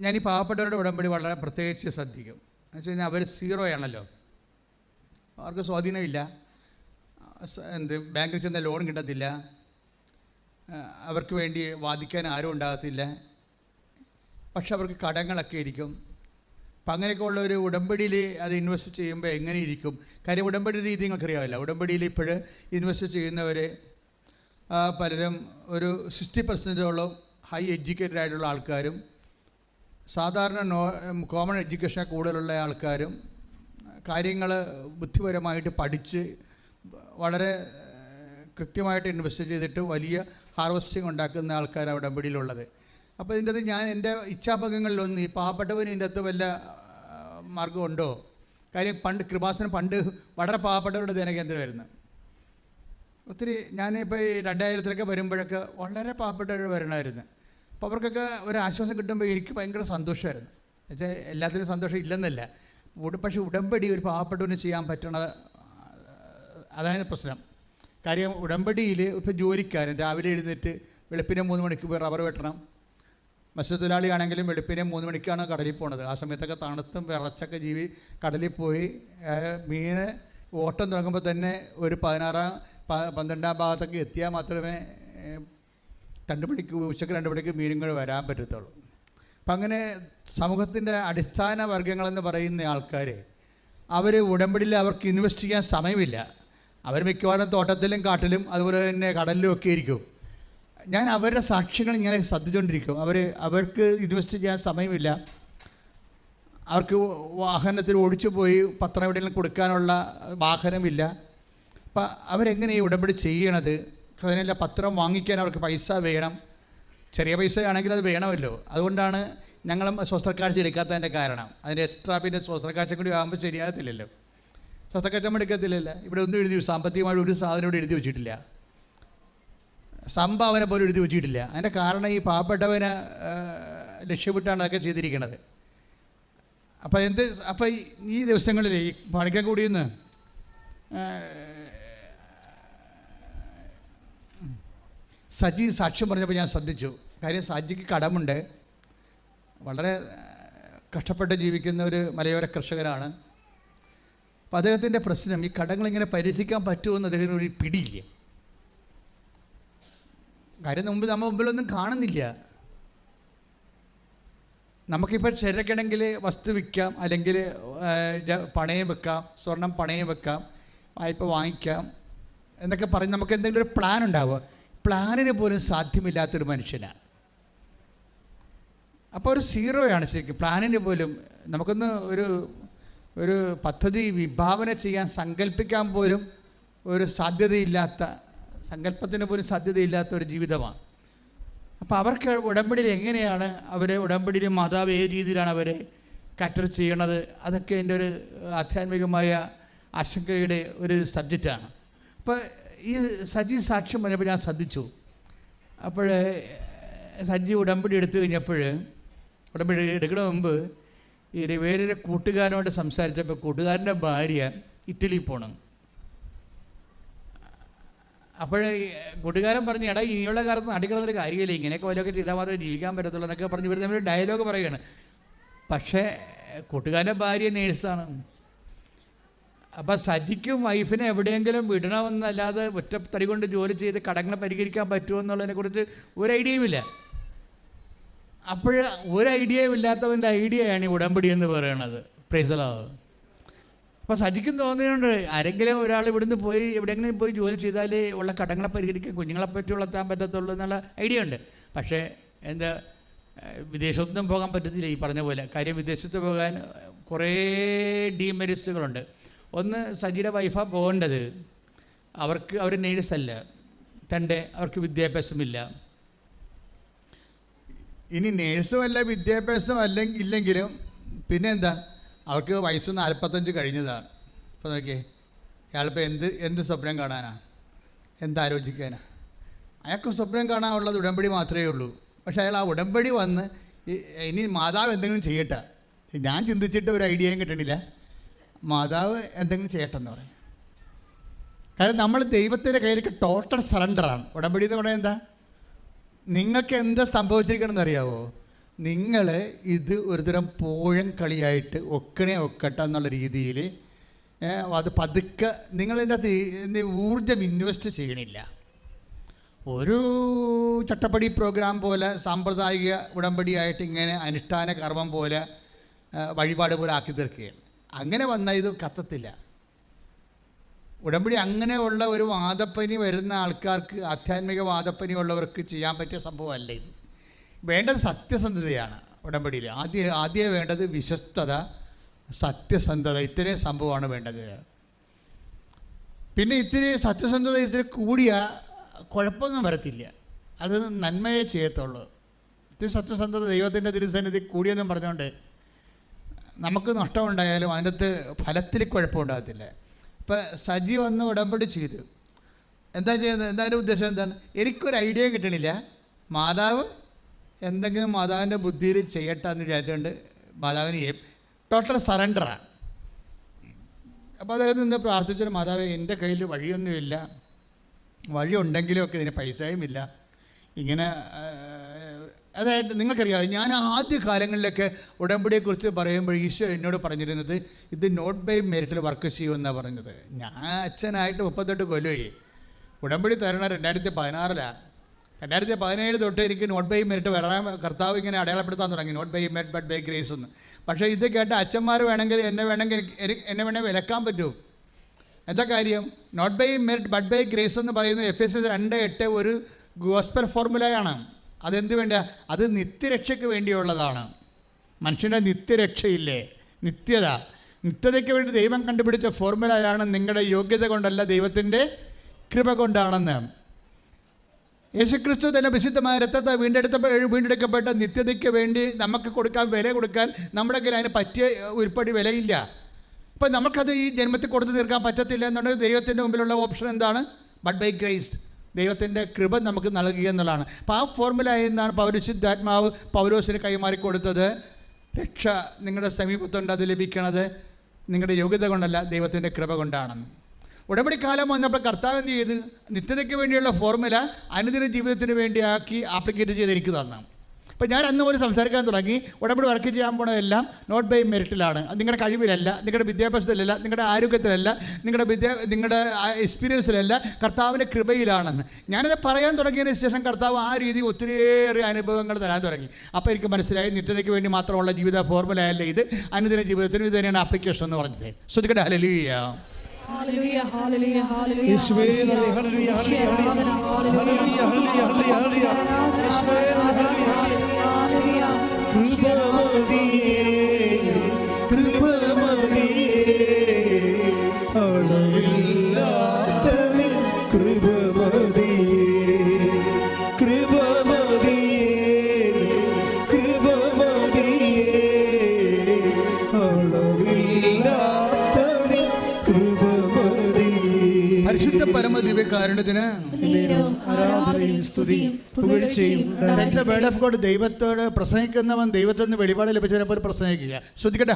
ഞാൻ ഈ പാവപ്പെട്ടവരുടെ ഉടമ്പടി വളരെ പ്രത്യേകിച്ച് ശ്രദ്ധിക്കും. എന്ന് വെച്ച് കഴിഞ്ഞാൽ അവർ സീറോ ആണല്ലോ. അവർക്ക് സ്വാധീനമില്ല. എന്ത് ബാങ്കിൽ ചെന്ന ലോൺ കിട്ടത്തില്ല. അവർക്ക് വേണ്ടി വാദിക്കാൻ ആരും ഉണ്ടാകത്തില്ല. പക്ഷെ അവർക്ക് കടങ്ങളൊക്കെ ഇരിക്കും. അപ്പം അങ്ങനെയൊക്കെ ഉള്ള ഒരു ഉടമ്പടിയിൽ അത് ഇൻവെസ്റ്റ് ചെയ്യുമ്പോൾ എങ്ങനെ ഇരിക്കും? കാര്യം ഉടമ്പടി രീതി നിങ്ങൾക്ക് അറിയാമല്ലോ. ഉടമ്പടിയിൽ ഇപ്പോൾ ഇൻവെസ്റ്റ് ചെയ്യുന്നവർ പലരും ഒരു സിക്സ്റ്റി പെർസെന്റോളം ഹൈ എഡ്യൂക്കേറ്റഡ് ആയിട്ടുള്ള ആൾക്കാരും സാധാരണ നോ കോമൺ എഡ്യൂക്കേഷൻ കൂടുതലുള്ള ആൾക്കാരും കാര്യങ്ങൾ ബുദ്ധിപരമായിട്ട് പഠിച്ച് വളരെ കൃത്യമായിട്ട് ഇൻവെസ്റ്റ് ചെയ്തിട്ട് വലിയ ഹാർവസ്റ്റിംഗ് ഉണ്ടാക്കുന്ന ആൾക്കാരാണ് ഉടമ്പടിയിലുള്ളത്. അപ്പോൾ ഇതിന്റെ അകത്ത് ഞാൻ എന്റെ ഇച്ഛാഭംഗങ്ങളിലൊന്നും ഈ പാവപ്പെട്ടവന് ഇതിന്റെ അകത്ത് വല്ല മാർഗമുണ്ടോ? കാര്യം പണ്ട് കൃപാസനം പണ്ട് വളരെ പാവപ്പെട്ടവരുടെ ദിനകേന്ദ്രമായിരുന്നു ഒത്തിരി ഞാനിപ്പോൾ ഈ രണ്ടായിരത്തിലൊക്കെ വരുമ്പോഴൊക്കെ വളരെ പാവപ്പെട്ടവർ വരണമായിരുന്നു. അപ്പോൾ അവർക്കൊക്കെ ഒരു ആശ്വാസം കിട്ടുമ്പോൾ എനിക്ക് ഭയങ്കര സന്തോഷമായിരുന്നു. എന്നുവെച്ചാൽ എല്ലാത്തിനും സന്തോഷം ഇല്ലെന്നല്ല. പക്ഷേ ഉടമ്പടി ഒരു പാവപ്പെട്ടവന് ചെയ്യാൻ പറ്റണത് അതായത് പ്രശ്നം. കാര്യം ഉടമ്പടിയിൽ ഇപ്പോൾ ജോലിക്കാരൻ രാവിലെ എഴുന്നേറ്റ് വെളുപ്പിനെ മൂന്ന് മണിക്ക് പോയി റബ്ബർ വെട്ടണം മത്സ്യത്തൊഴിലാളിയാണെങ്കിലും വെളുപ്പിനെ മൂന്ന് മണിക്കാണ് കടലിൽ പോണത്. ആ സമയത്തൊക്കെ തണുത്തും വിറച്ചൊക്കെ ജീവി കടലിൽ പോയി മീൻ ഓട്ടം തുടങ്ങുമ്പോൾ തന്നെ ഒരു പതിനാറാം പന്ത്രണ്ടാം ഭാഗത്തൊക്കെ എത്തിയാൽ മാത്രമേ രണ്ട് മണിക്ക് ഉച്ചയ്ക്ക് രണ്ട് മണിക്ക് മീനും കൂടെ വരാൻ പറ്റത്തുള്ളൂ. അപ്പം അങ്ങനെ സമൂഹത്തിന്റെ അടിസ്ഥാന വർഗങ്ങളെന്ന് പറയുന്ന ആൾക്കാർ അവർ ഉടമ്പടിയിൽ അവർക്ക് ഇൻവെസ്റ്റ് ചെയ്യാൻ സമയമില്ല. അവർ മിക്കവാറും തോട്ടത്തിലും കാട്ടിലും അതുപോലെ തന്നെ കടലിലും ഒക്കെ ഇരിക്കും ഞാൻ അവരുടെ സാക്ഷികൾ ഇങ്ങനെ ശ്രദ്ധിച്ചുകൊണ്ടിരിക്കും അവർ അവർക്ക് ഇൻവെസ്റ്റ് ചെയ്യാൻ സമയമില്ല. അവർക്ക് വാഹനത്തിൽ ഓടിച്ചു പോയി പത്രം എവിടെയെങ്കിലും കൊടുക്കാനുള്ള വാഹനമില്ല. അപ്പം അവരെങ്ങനെ ഈ ഉടമ്പടി ചെയ്യണത്? അതിനല്ല പത്രം വാങ്ങിക്കാൻ അവർക്ക് പൈസ വേണം. ചെറിയ പൈസ ആണെങ്കിൽ അത് വേണമല്ലോ. അതുകൊണ്ടാണ് ഞങ്ങളും സ്വസ്ത്രക്കാഴ്ച എടുക്കാത്തതിന്റെ കാരണം. അതിന്റെ എക്സ്ട്രാ പിന്നെ സ്വസ്ത്രക്കാഴ്ച കൂടി ആകുമ്പോൾ ശരിയാകത്തില്ലല്ലോ. സ്വസ്ത്രക്കാഴ്ച എടുക്കത്തില്ലല്ലോ. ഇവിടെ ഒന്നും എഴുതി സാമ്പത്തികമായിട്ട് ഒരു സാധനം ഇവിടെ എഴുതി വെച്ചിട്ടില്ല. സംഭാവന പോലും എഴുതി വെച്ചിട്ടില്ല. അതിന്റെ കാരണം ഈ പാവപ്പെട്ടവനെ ലക്ഷ്യമിട്ടാണ് അതൊക്കെ ചെയ്തിരിക്കുന്നത് അപ്പോൾ എന്ത് അപ്പോൾ ഈ- ദിവസങ്ങളിൽ ഈ പണിക്കൻകൂടിയിൽ നിന്ന് സജി സാക്ഷ്യം പറഞ്ഞപ്പോൾ ഞാൻ ശ്രദ്ധിച്ചു. കാര്യം സജിക്ക് കടമുണ്ട്. വളരെ കഷ്ടപ്പെട്ട് ജീവിക്കുന്ന ഒരു മലയോര കർഷകനാണ്. അപ്പോൾ അദ്ദേഹത്തിന്റെ പ്രശ്നം ഈ കടങ്ങളിങ്ങനെ പരിഹരിക്കാൻ പറ്റുമെന്ന് അദ്ദേഹത്തിന് ഒരു പിടിയില്ല. കാര്യം മുമ്പ് നമ്മൾ മുമ്പിലൊന്നും കാണുന്നില്ല. നമുക്കിപ്പോൾ ചെറുക്കണമെങ്കിൽ വസ്തു വിൽക്കാം അല്ലെങ്കിൽ പണയം വെക്കാം സ്വർണം പണയം വെക്കാം വായ്പ വാങ്ങിക്കാം എന്നൊക്കെ പറഞ്ഞ് നമുക്ക് എന്തെങ്കിലും ഒരു പ്ലാൻ ഉണ്ടാവുക. പ്ലാനിന് പോലും സാധ്യമില്ലാത്തൊരു മനുഷ്യനാണ്. അപ്പോൾ ഒരു സീറോയാണ് ശരിക്കും. പ്ലാനിന് പോലും നമുക്കൊന്ന് ഒരു ഒരു പദ്ധതി വിഭാവന ചെയ്യാൻ സങ്കല്പിക്കാൻ പോലും ഒരു സാധ്യതയില്ലാത്ത സങ്കല്പത്തിന് പോലും സാധ്യതയില്ലാത്ത ഒരു ജീവിതമാണ്. അപ്പോൾ അവർക്ക് ഉടമ്പടിയിൽ എങ്ങനെയാണ് അവരെ ഉടമ്പടിയിൽ മാതാവ് ഏത് രീതിയിലാണ് അവരെ കാറ്റർ ചെയ്യണത്? അതൊക്കെ എന്റെ ഒരു ആധ്യാത്മികമായ ആശങ്കയുടെ ഒരു സബ്ജക്റ്റാണ് അപ്പോൾ ഈ സജി സാക്ഷ്യം പറഞ്ഞപ്പോൾ ഞാൻ ശ്രദ്ധിച്ചു. അപ്പോൾ സജി ഉടമ്പടി എടുത്തു കഴിഞ്ഞപ്പോൾ ഉടമ്പടി എടുക്കുന്ന മുമ്പ് ഈ വേറൊരു കൂട്ടുകാരനോട് സംസാരിച്ചപ്പോൾ കൂട്ടുകാരന്റെ ഭാര്യ ഇറ്റലിയിൽ പോകണം അപ്പോഴേ കൂട്ടുകാരൻ പറഞ്ഞു എടാ ഇനിയുള്ള കാലത്ത് നടിക്കണമെന്നൊരു കാര്യമില്ല. ഇങ്ങനെയൊക്കെ വല്ലതൊക്കെ ചെയ്താൽ മാത്രമേ ജീവിക്കാൻ പറ്റത്തുള്ളൂ എന്നൊക്കെ പറഞ്ഞ് ഇവർ തമ്മിൽ ഡയലോഗ് പറയുകയാണ്. പക്ഷേ കൂട്ടുകാരന്റെ ഭാര്യ നേഴ്സാണ്. അപ്പം സജിക്കും വൈഫിനെ എവിടെയെങ്കിലും വിടണമെന്നല്ലാതെ ഒറ്റ തടി കൊണ്ട് ജോലി ചെയ്ത് കടങ്ങളെ പരിഹരിക്കാൻ പറ്റുമോ എന്നുള്ളതിനെക്കുറിച്ച് ഒരു ഐഡിയയുമില്ല അപ്പോൾ ഒരു ഐഡിയയും ഇല്ലാത്തവന്റെ ഐഡിയയാണ് ഈ ഉടമ്പടി എന്ന് പറയണത്. പ്രൈസലോ അപ്പോൾ സജിക്കും തോന്നിയുണ്ട് ആരെങ്കിലും ഒരാൾ ഇവിടുന്ന് പോയി എവിടെയെങ്കിലും പോയി ജോലി ചെയ്താലേ ഉള്ള കടങ്ങളെ പരിഹരിക്കാൻ കുഞ്ഞുങ്ങളെ പറ്റി വളർത്താൻ പറ്റത്തുള്ളൂ എന്നുള്ള ഐഡിയ ഉണ്ട്. പക്ഷേ എന്താ വിദേശത്തൊന്നും പോകാൻ പറ്റത്തില്ല ഈ പറഞ്ഞ പോലെ. കാര്യം വിദേശത്ത് പോകാൻ കുറേ ഡീമെരിറ്റ്സുകളുണ്ട് ഒന്ന് സജിയുടെ വൈഫാണ് പോകേണ്ടത്. അവർക്ക് അവർ നേഴ്സല്ല. രണ്ട് അവർക്ക് വിദ്യാഭ്യാസമില്ല. ഇനി നേഴ്സുമല്ല വിദ്യാഭ്യാസം അല്ലെങ്കിൽ ഇല്ലെങ്കിലും പിന്നെ എന്താ അവർക്ക് വയസ്സ് നാൽപ്പത്തഞ്ച് കഴിഞ്ഞതാണ്. ഇപ്പം നോക്കിയേ അയാളിപ്പോൾ എന്ത് എന്ത് സ്വപ്നം കാണാനാ? എന്താലോചിക്കാനാ അയാൾക്ക് സ്വപ്നം കാണാനുള്ളത് ഉടമ്പടി മാത്രമേ ഉള്ളൂ. പക്ഷേ അയാൾ ആ ഉടമ്പടി വന്ന് ഇനി മാതാവ് എന്തെങ്കിലും ചെയ്യട്ടെ? ഞാൻ ചിന്തിച്ചിട്ട് ഒരു ഐഡിയയും കിട്ടണില്ല. മാതാവ് എന്തെങ്കിലും ചെയ്യട്ടെ എന്ന് പറയും. കാരണം നമ്മൾ ദൈവത്തിന്റെ കയ്യിലേക്ക് ടോട്ടൽ സറണ്ടറാണ് ഉടമ്പടി എന്ന് പറയുന്നത് എന്താ? നിങ്ങൾക്ക് എന്താ സംഭവിച്ചിരിക്കണമെന്ന് അറിയാവോ? നിങ്ങൾ ഇത് ഒരുതരം പോഴം കളിയായിട്ട് ഒക്കണേ ഒക്കട്ട എന്നുള്ള രീതിയിൽ അത് പതുക്കെ നിങ്ങളതിന്റെ ഈ ഊർജം ഇൻവെസ്റ്റ് ചെയ്യണില്ല. ഒരു ചട്ടപ്പടി പ്രോഗ്രാം പോലെ സാമ്പ്രദായിക ഉടമ്പടിയായിട്ട് ഇങ്ങനെ അനുഷ്ഠാന കർമ്മം പോലെ വഴിപാട് പോലെ ആക്കി തീർക്കുകയാണ്. അങ്ങനെ വന്നാൽ ഇത് കത്തത്തില്ല. ഉടമ്പടി അങ്ങനെയുള്ള ഒരു വാദപ്പനി വരുന്ന ആൾക്കാർക്ക് ആധ്യാത്മിക വാദപ്പനി ഉള്ളവർക്ക് ചെയ്യാൻ പറ്റിയ സംഭവമല്ല ഇത്. വേണ്ടത് സത്യസന്ധതയാണ് ഉടമ്പടിയിൽ. ആദ്യ ആദ്യം വേണ്ടത് വിശ്വസ്തത സത്യസന്ധത ഇത്രയും സംഭവമാണ് വേണ്ടത്. പിന്നെ ഇത്തിരി സത്യസന്ധത ഇത്തിരി കൂടിയ കുഴപ്പമൊന്നും വരത്തില്ല. അത് നന്മയെ ചെയ്യത്തുള്ളൂ. ഇത്തിരി സത്യസന്ധത ദൈവത്തിന്റെ തിരുസന്നിധി കൂടിയെന്നും പറഞ്ഞുകൊണ്ട് നമുക്ക് നഷ്ടമുണ്ടായാലും അതിനകത്ത് ഫലത്തിൽ കുഴപ്പമുണ്ടാകത്തില്ല. ഇപ്പം സജി വന്ന് ഉടമ്പടി ചെയ്തു. എന്താ ചെയ്യുന്നത്? എന്താ ഉദ്ദേശം എന്താണ്? എനിക്കൊരു ഐഡിയ കിട്ടണില്ല. മാതാവ് എന്തെങ്കിലും മാതാവിന്റെ ബുദ്ധിയിൽ ചെയ്യട്ടെ എന്ന് വിചാരിച്ചുകൊണ്ട് മാതാവിന് ടോട്ടൽ സറണ്ടറാണ് അപ്പോൾ അദ്ദേഹം നിന്ന് പ്രാർത്ഥിച്ചൊരു മാതാവ് എന്റെ കയ്യിൽ വഴിയൊന്നുമില്ല. വഴി ഉണ്ടെങ്കിലുമൊക്കെ ഇതിന് പൈസയും ഇല്ല. ഇങ്ങനെ അതായത് നിങ്ങൾക്കറിയാം ഞാൻ ആദ്യ കാലങ്ങളിലൊക്കെ ഉടമ്പടിയെക്കുറിച്ച് പറയുമ്പോൾ ഈശോ എന്നോട് പറഞ്ഞിരുന്നത് ഇത് നോട്ട് ബൈ മെറിറ്റിൽ വർക്ക് ചെയ്യുമെന്നാണ് പറഞ്ഞത്. ഞാൻ അച്ഛനായിട്ട് മുപ്പത്തെട്ട് കൊല്ലമായി ഉടമ്പടി തരണ രണ്ടായിരത്തി പതിനാറിലാണ് രണ്ടായിരത്തി പതിനേഴ് തൊട്ട് എനിക്ക് നോട്ട് ബൈ മെറിറ്റ് വരാൻ കർത്താവ് ഇങ്ങനെ അടയാളപ്പെടുത്താൻ തുടങ്ങി. Not by merit but by grace എന്ന്. പക്ഷേ ഇത് കേട്ട അച്ഛന്മാർ വേണമെങ്കിൽ എന്നെ വേണമെങ്കിൽ എന്നെ വേണമെങ്കിൽ വിലക്കാൻ പറ്റുമോ എന്താ കാര്യം? Not by merit but by grace എന്ന് പറയുന്നത് എഫ് എസ് എസ് രണ്ട് എട്ട് ഒരു ഗോസ്പൽ ഫോർമുലയാണ്. അതെന്ത് വേണ്ട അത് നിത്യരക്ഷയ്ക്ക് വേണ്ടിയുള്ളതാണ്. മനുഷ്യന്റെ നിത്യരക്ഷയില്ലേ? നിത്യത. നിത്യതയ്ക്ക് വേണ്ടി ദൈവം കണ്ടുപിടിച്ച ഫോർമുലയാണ് നിങ്ങളുടെ യോഗ്യത കൊണ്ടല്ല ദൈവത്തിന്റെ കൃപ കൊണ്ടാണെന്ന്. യേശുക്രിസ്തു തന്നെ വിശുദ്ധമായ രക്തത്തെ വീണ്ടെടുത്ത വീണ്ടെടുക്കപ്പെട്ട നിത്യതയ്ക്ക് വേണ്ടി നമുക്ക് കൊടുക്കാൻ വില കൊടുക്കാൻ നമ്മുടെ കയ്യിൽ അതിന് പറ്റിയ ഉരുപ്പടി വിലയില്ല. അപ്പം നമുക്കത് ഈ ജന്മത്തിൽ കൊടുത്തു തീർക്കാൻ പറ്റത്തില്ല എന്നുണ്ടെങ്കിൽ ദൈവത്തിന്റെ മുമ്പിലുള്ള ഓപ്ഷൻ എന്താണ്? ബട്ട് ബൈ ക്രൈസ്റ്റ് ദൈവത്തിന്റെ കൃപ നമുക്ക് നൽകുക എന്നുള്ളതാണ്. അപ്പോൾ ആ ഫോർമുല എന്നാണ് പൗരശുദ്ധാത്മാവ് പൗരോസിന് കൈമാറി കൊടുത്തത്. രക്ഷ നിങ്ങളുടെ സമീപത്തുണ്ട് അത് ലഭിക്കണത്. നിങ്ങളുടെ യോഗ്യത കൊണ്ടല്ല ദൈവത്തിന്റെ കൃപ കൊണ്ടാണെന്ന്. ഉടമ്പടി കാലം വന്നപ്പോൾ കർത്താവ് എന്ത് ചെയ്ത്? നിത്യതയ്ക്ക് വേണ്ടിയുള്ള ഫോർമുല അനുദിന ജീവിതത്തിന് വേണ്ടിയാക്കി ആപ്ലിക്കേറ്റ് ചെയ്ത് എനിക്ക് തന്നു അപ്പോൾ ഞാൻ അന്ന് പോലും സംസാരിക്കാൻ തുടങ്ങി. ഉടമ്പടി വർക്ക് ചെയ്യാൻ പോണതെല്ലാം നോട്ട് ബൈ മെറിറ്റിലാണ് നിങ്ങളുടെ കഴിവിലല്ല നിങ്ങളുടെ വിദ്യാഭ്യാസത്തിലല്ല നിങ്ങളുടെ ആരോഗ്യത്തിലല്ല നിങ്ങളുടെ വിദ്യ നിങ്ങളുടെ എക്സ്പീരിയൻസിലല്ല കർത്താവിന്റെ കൃപയിലാണെന്ന്. ഞാനത് പറയാൻ തുടങ്ങിയതിന് ശേഷം കർത്താവ് ആ രീതി ഒത്തിരിയേറെ അനുഭവങ്ങൾ തരാൻ തുടങ്ങി. അപ്പോൾ എനിക്ക് മനസ്സിലായി നിത്യതയ്ക്ക് വേണ്ടി മാത്രമുള്ള ജീവിത ഫോർമുല അല്ല ഇത്. അനുദിന ജീവിതത്തിനും ഇത് തന്നെയാണ് ആപ്ലിക്കേഷൻ എന്ന് പറഞ്ഞത്. ശ്രദ്ധിക്കട്ടെ? ഹലലിയ. യേശുവേ നന്ദി, ഹല്ലേലൂയ, ഹല്ലേലൂയ, ഹല്ലേലൂയ, ഹല്ലേലൂയ. യേശുവേ നന്ദി, ഹല്ലേലൂയ, കൃപമതിയേ, God ദൈവത്തോട് പ്രസംഗിക്കുന്നവൻ ദൈവത്തോട് വെളിപാട് ലഭിച്ചതിനെപ്പോലെ പ്രസംഗിക്കുക. ശ്രദ്ധിക്കട്ടെ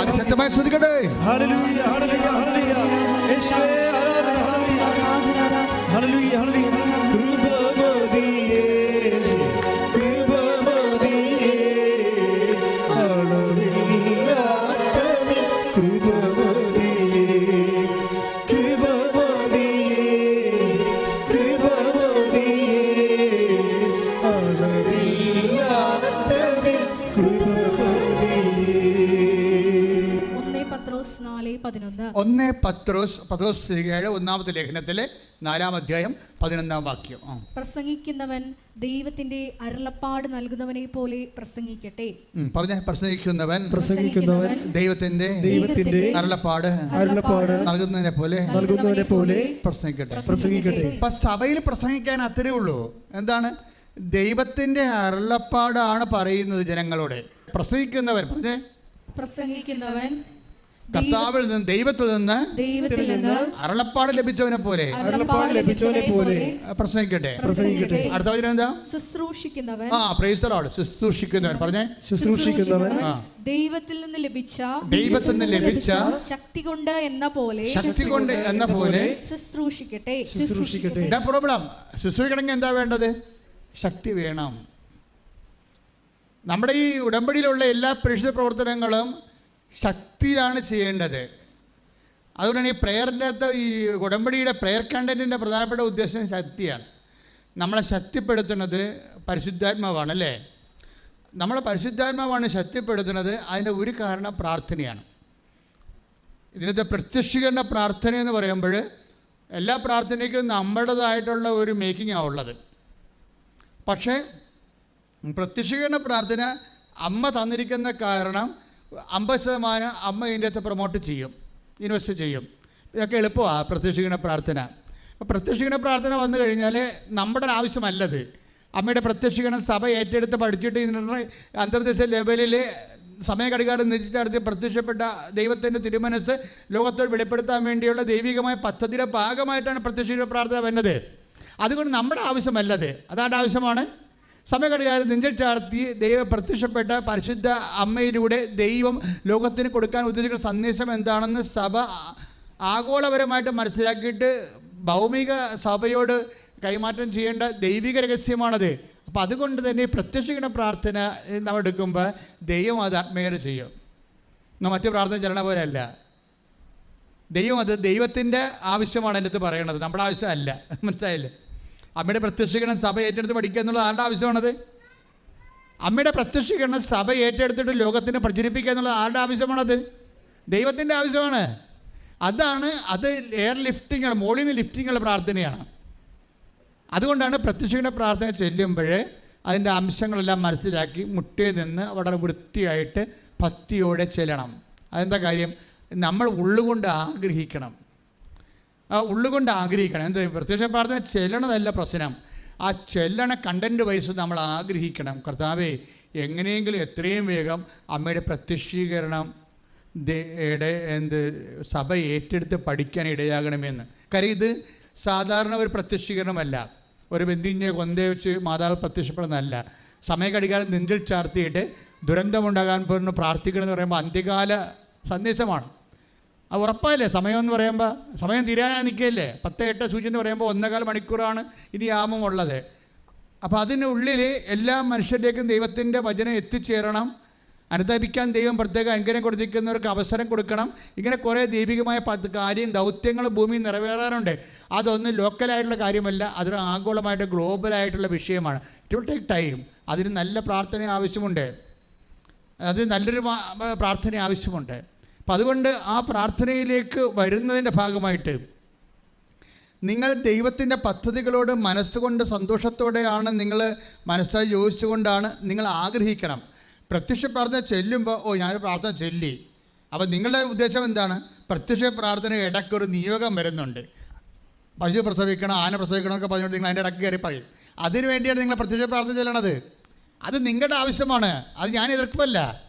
അതിശക്തമായി ഹല്ലേലൂയ, പത്രോസ് പത്രോസ് ഏഴ് ഒന്നാമത്തെ ലേഖനത്തിലെ നാലാം അധ്യായം പതിനൊന്നാം വാക്യം. പ്രസംഗിക്കുന്നവൻ ദൈവത്തിന്റെ അരുളപ്പാട് നൽകുന്നവനെ പോലെ പ്രസംഗിക്കട്ടെ. പറഞ്ഞ പ്രസംഗിക്കുന്നവൻ പ്രസംഗിക്കുന്നവൻ ദൈവത്തിന്റെ ദൈവത്തിന്റെ അരുളപ്പാട് അരുളപ്പാട് നൽകുന്നതിനെ പോലെ നൽകുന്നവനെ പോലെ പ്രസംഗിക്കട്ടെ. പ്രസംഗിക്കട്ടെ. ഇപ്പൊ സഭയിൽ പ്രസംഗിക്കാൻ അത്രേ ഉള്ളൂ. എന്താണ്? ദൈവത്തിന്റെ അരുളപ്പാടാണ് പറയുന്നത് ജനങ്ങളോട്. പ്രസംഗിക്കുന്നവൻ പറഞ്ഞേ. പ്രസംഗിക്കുന്നവൻ കർത്താവിൽ നിന്ന് ദൈവത്തിൽ നിന്ന് ദൈവത്തിൽ നിന്ന് അരുളപ്പാട് ലഭിച്ചവനെ പോലെ. അരുളപ്പാട് ലഭിച്ചവനെ പോലെ പ്രസംഗിക്കട്ടെ. പ്രസംഗിക്കട്ടെ. അടുത്ത വചനം എന്താ? ശുശ്രൂഷിക്കുന്നവൻ. ആ പ്രൈസ്തലോട് ശുശ്രൂഷിക്കുന്നവൻ. പറഞ്ഞേ. ശുശ്രൂഷിക്കുന്നവൻ. ദൈവത്തിൽ നിന്ന് ലഭിച്ച ദൈവത്തിൽ നിന്ന് ലഭിച്ച ശക്തി കൊണ്ട് എന്ന പോലെ ശക്തി കൊണ്ട് എന്ന പോലെ ശുശ്രൂഷിക്കട്ടെ. ശുശ്രൂഷിക്കട്ടെ. എന്താ പ്രോബ്ലം ശുശ്രൂഷിക്കണമെങ്കിൽ എന്താ വേണ്ടത്? ശക്തി വേണം. നമ്മുടെ ഈ ഉടമ്പടിയിലുള്ള എല്ലാ പരിശുദ്ധ പ്രവർത്തനങ്ങളും ശക്തിയിലാണ് ചെയ്യേണ്ടത്. അതുകൊണ്ടാണ് ഈ പ്രേയറിന്റെ അകത്ത് ഈ ഉടമ്പടിയുടെ പ്രേയർ കണ്ടന്റിന്റെ പ്രധാനപ്പെട്ട ഉദ്ദേശം ശക്തിയാണ്. നമ്മളെ ശക്തിപ്പെടുത്തുന്നത് പരിശുദ്ധാത്മാവാണ് അല്ലേ? നമ്മളെ പരിശുദ്ധാത്മാവാണ് ശക്തിപ്പെടുത്തുന്നത് അതിന്റെ ഒരു കാരണം പ്രാർത്ഥനയാണ്. ഇതിനകത്ത് പ്രത്യക്ഷീകരണ പ്രാർത്ഥന എന്ന് പറയുമ്പോൾ എല്ലാ പ്രാർത്ഥനയ്ക്കും നമ്മുടേതായിട്ടുള്ള ഒരു മേക്കിങ്ങാണ് ഉള്ളത്. പക്ഷേ പ്രത്യക്ഷീകരണ പ്രാർത്ഥന അമ്മ തന്നിരിക്കുന്ന കാരണം അമ്പത് ശതമാനം അമ്മ ഇതിന്റെ അകത്ത് പ്രൊമോട്ട് ചെയ്യും ഇൻവെസ്റ്റ് ചെയ്യും. ഇതൊക്കെ എളുപ്പമാണ് പ്രത്യക്ഷിക്കണ പ്രാർത്ഥന. അപ്പോൾ പ്രത്യക്ഷിക്കണ പ്രാർത്ഥന വന്നു കഴിഞ്ഞാൽ നമ്മുടെ ആവശ്യമല്ലത്. അമ്മയുടെ പ്രത്യക്ഷിക്കണം സഭ ഏറ്റെടുത്ത് പഠിച്ചിട്ട് ഇതിനുള്ള അന്തർദേശീയ ലെവലിൽ സമയഘടികാരം നിശ്ചിച്ചടത്തി പ്രത്യക്ഷപ്പെട്ട ദൈവത്തിന്റെ തിരുമനസ് ലോകത്തോട് വെളിപ്പെടുത്താൻ വേണ്ടിയുള്ള ദൈവികമായ പദ്ധതിയുടെ ഭാഗമായിട്ടാണ് പ്രത്യക്ഷിക്കുന്ന പ്രാർത്ഥന വരുന്നത്. അതുകൊണ്ട് നമ്മുടെ ആവശ്യമല്ലത്. അതാണ്ട് ആവശ്യമാണ്? സമയഘടികാരം നെഞ്ചിൽ ചാർത്തി ദൈവം പ്രത്യക്ഷപ്പെട്ട പരിശുദ്ധ അമ്മയിലൂടെ ദൈവം ലോകത്തിന് കൊടുക്കാൻ ഉദ്ദേശിക്കുന്ന സന്ദേശം എന്താണെന്ന് സഭ ആഗോളപരമായിട്ട് മനസ്സിലാക്കിയിട്ട് ഭൗമിക സഭയോട് കൈമാറ്റം ചെയ്യേണ്ട ദൈവിക രഹസ്യമാണത്. അപ്പോൾ അതുകൊണ്ട് തന്നെ പ്രത്യക്ഷിക്കുന്ന പ്രാർത്ഥന നമ്മൾ എടുക്കുമ്പോൾ ദൈവം അത് ആത്മീയത ചെയ്യും. എന്നാൽ മറ്റു പ്രാർത്ഥന ചെല്ലണ പോലെയല്ല ദൈവം അത് ദൈവത്തിന്റെ ആവശ്യമാണ് എന്റെ അടുത്ത് പറയണത്. നമ്മുടെ ആവശ്യമല്ല മനസ്സിലായില്ലേ? അമ്മയുടെ പ്രത്യക്ഷീകരണം സഭ ഏറ്റെടുത്ത് പഠിക്കുക എന്നുള്ളത് ആരുടെ ആവശ്യമാണത്? അമ്മയുടെ പ്രത്യക്ഷീകരണം സഭ ഏറ്റെടുത്തിട്ട് ലോകത്തിന് പ്രചരിപ്പിക്കുക എന്നുള്ളത് ആരുടെ ആവശ്യമാണത്? ദൈവത്തിന്റെ ആവശ്യമാണ്. അതാണ് അത് എയർ ലിഫ്റ്റിങ്ങൾ മുകളിൽ നിന്ന് ലിഫ്റ്റിങ്ങുള്ള പ്രാർത്ഥനയാണ്. അതുകൊണ്ടാണ് പ്രത്യക്ഷീകരണ പ്രാർത്ഥന ചെല്ലുമ്പോൾ അതിന്റെ അംശങ്ങളെല്ലാം മനസ്സിലാക്കി മുട്ടേ നിന്ന് വളരെ വൃത്തിയായിട്ട് ഭക്തിയോടെ ചെല്ലണം. അതെന്താ കാര്യം? നമ്മൾ ഉള്ളുകൊണ്ട് ആഗ്രഹിക്കണം. ഉള്ളുകൊണ്ട് ആഗ്രഹിക്കണം. എന്ത്? പ്രത്യക്ഷ പ്രാർത്ഥന ചെല്ലണതല്ല പ്രശ്നം. ആ ചെല്ലണ കണ്ടന്റ് വൈസ് നമ്മൾ ആഗ്രഹിക്കണം. കർത്താവേ എങ്ങനെയെങ്കിലും എത്രയും വേഗം അമ്മയുടെ പ്രത്യക്ഷീകരണം യുടെ എന്ത് സഭ ഏറ്റെടുത്ത് പഠിക്കാൻ ഇടയാകണമെന്ന്. കാര്യം ഇത് സാധാരണ ഒരു പ്രത്യക്ഷീകരണമല്ല. ഒരു ബന്ധിഞ്ഞ് കൊന്ത വെച്ച് മാതാവ് പ്രത്യക്ഷപ്പെടുന്നതല്ല. സമയഘടികാലം നെഞ്ചിൽ ചാർത്തിയിട്ട് ദുരന്തമുണ്ടാകാൻ പോകുന്ന പ്രാർത്ഥിക്കണമെന്ന് പറയുമ്പോൾ അന്ത്യകാല സന്ദേശമാണ്. അത് ഉറപ്പല്ലേ സമയം എന്ന് പറയുമ്പോൾ സമയം തീരാനായി നിൽക്കുകയല്ലേ? പത്ത് എട്ട് സൂചി എന്ന് പറയുമ്പോൾ ഒന്നേകാൽ മണിക്കൂറാണ് ഇനി യാമം ഉള്ളത്. അപ്പോൾ അതിനുള്ളിൽ എല്ലാ മനുഷ്യരിലേക്കും ദൈവത്തിന്റെ വചനം എത്തിച്ചേരണം. അനുദപിക്കാൻ ദൈവം പ്രത്യേക അനുഗ്രഹം കൊടുത്തിരിക്കുന്നവർക്ക് അവസരം കൊടുക്കണം. ഇങ്ങനെ കുറേ ദൈവികമായ കാര്യം ദൗത്യങ്ങൾ ഭൂമിയിൽ നിറവേറാറുണ്ട്. അതൊന്നും ലോക്കലായിട്ടുള്ള കാര്യമല്ല. അതൊരു ആഗോളമായിട്ട് ഗ്ലോബലായിട്ടുള്ള വിഷയമാണ്. ഇറ്റ് വിൽ ടേക്ക് ടൈം അതിന് നല്ല പ്രാർത്ഥന ആവശ്യമുണ്ട്. അത് നല്ലൊരു പ്രാർത്ഥന ആവശ്യമുണ്ട്. അപ്പം അതുകൊണ്ട് ആ പ്രാർത്ഥനയിലേക്ക് വരുന്നതിന്റെ ഭാഗമായിട്ട് നിങ്ങൾ ദൈവത്തിന്റെ പദ്ധതികളോട് മനസ്സുകൊണ്ട് സന്തോഷത്തോടെയാണ് നിങ്ങൾ മനസ്സായി ചോദിച്ചുകൊണ്ടാണ് നിങ്ങൾ ആഗ്രഹിക്കണം. പ്രത്യക്ഷ പ്രാർത്ഥന ചെല്ലുമ്പോൾ ഓ ഞാനൊരു പ്രാർത്ഥന ചെല്ലി. അപ്പോൾ നിങ്ങളുടെ ഉദ്ദേശം എന്താണ്? പ്രത്യക്ഷ പ്രാർത്ഥന ഇടയ്ക്കൊരു നിയോഗം വരുന്നുണ്ട്. പശു പ്രസവിക്കണം ആന പ്രസവിക്കണം എന്നൊക്കെ പറഞ്ഞുകൊണ്ട് നിങ്ങൾ അതിന്റെ ഇടയ്ക്ക് കയറി പറയും. അതിനു വേണ്ടിയാണ് നിങ്ങൾ പ്രത്യക്ഷ പ്രാർത്ഥന ചെല്ലണത്. അത് നിങ്ങളുടെ ആവശ്യമാണ്. അത് ഞാൻ എതിർക്കുമല്ല.